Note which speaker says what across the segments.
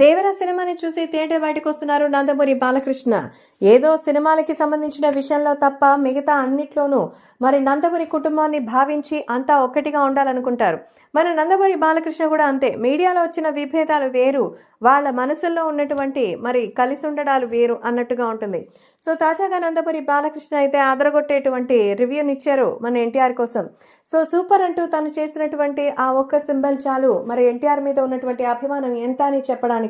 Speaker 1: దేవర సినిమాని చూసి థియేటర్ బయటకు వస్తున్నారు నందమూరి బాలకృష్ణ. ఏదో సినిమాలకి సంబంధించిన విషయంలో తప్ప మిగతా అన్నిట్లోనూ మరి నందమూరి కుటుంబాన్ని భావించి అంతా ఒక్కటిగా ఉండాలనుకుంటారు. మన నందమూరి బాలకృష్ణ కూడా అంతే. మీడియాలో వచ్చిన విభేదాలు వేరు. వాళ్ళ మనసుల్లో ఉన్నటువంటి మరి కలిసి ఉండడాలు వేరు అన్నట్టుగా ఉంటుంది. సో తాజాగా నందమూరి బాలకృష్ణ అయితే అదరగొట్టేటువంటి రివ్యూనిచ్చారు మన ఎన్టీఆర్ కోసం. సో సూపర్ అంటూ తను చేసినటువంటి ఆ ఒక్క సింబల్ చాలు. మరి ఎన్టీఆర్ మీద ఉన్నటువంటి అభిమానం ఎంత అని చెప్పడానికి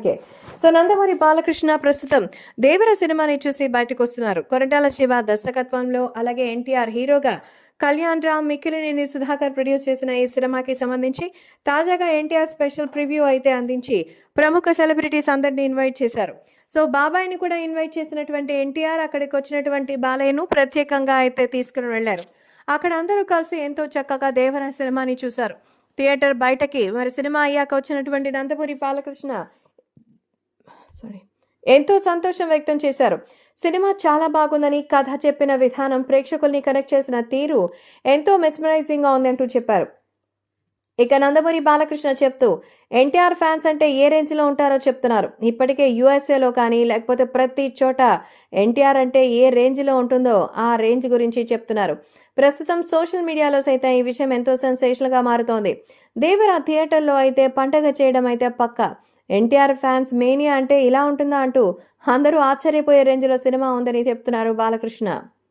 Speaker 1: సో నందమూరి బాలకృష్ణ ప్రస్తుతం దేవర సినిమాని చూసి బయటకు వస్తున్నారు కొరటాల శివ దర్శకత్వంలో అలాగే ఎన్టీఆర్ హీరోగా కళ్యాణ్ రామ్ మిక్కిలినేని సుధాకర్ ప్రొడ్యూస్ చేసిన ఈ సినిమాకి సంబంధించి తాజాగా ఎన్టీఆర్ స్పెషల్ ప్రివ్యూ అయితే అందించి ప్రముఖ సెలబ్రిటీస్ అందరినీ ఇన్వైట్ చేశారు. సో బాబాయ్ని కూడా ఇన్వైట్ చేసినటువంటి ఎన్టీఆర్ అక్కడికి వచ్చినటువంటి బాలయ్యను ప్రత్యేకంగా అయితే తీసుకుని వెళ్ళారు. అక్కడ అందరూ కలిసి ఎంతో చక్కగా దేవర సినిమాని చూశారు. థియేటర్ బయటకి మరి సినిమా అయ్యాక వచ్చినటువంటి నందమూరి బాలకృష్ణ సారీ ఎంతో సంతోషం వ్యక్తం చేశారు. సినిమా చాలా బాగుందని కథ చెప్పిన విధానం ప్రేక్షకుల్ని కనెక్ట్ చేసిన తీరు ఎంతో మెస్మరైజింగ్గా ఉందంటూ చెప్పారు. ఇక నందమూరి బాలకృష్ణ చెప్తూ ఎన్టీఆర్ ఫ్యాన్స్ అంటే ఏ రేంజ్లో ఉంటారో చెప్తున్నారు. ఇప్పటికే యూఎస్ఏలో కానీ లేకపోతే ప్రతి చోట ఎన్టీఆర్ అంటే ఏ రేంజ్లో ఉంటుందో ఆ రేంజ్ గురించి చెప్తున్నారు. ప్రస్తుతం సోషల్ మీడియాలో సైతం ఈ విషయం ఎంతో సెన్సేషనల్గా మారుతోంది. దేవర థియేటర్లో అయితే పండగ చేయడం అయితే పక్క. ఎన్టీఆర్ ఫ్యాన్స్ మేనియా అంటే ఇలా ఉంటుందా అంటూ అందరూ ఆశ్చర్యపోయే రేంజ్లో సినిమా ఉందని చెప్తున్నారు బాలకృష్ణ.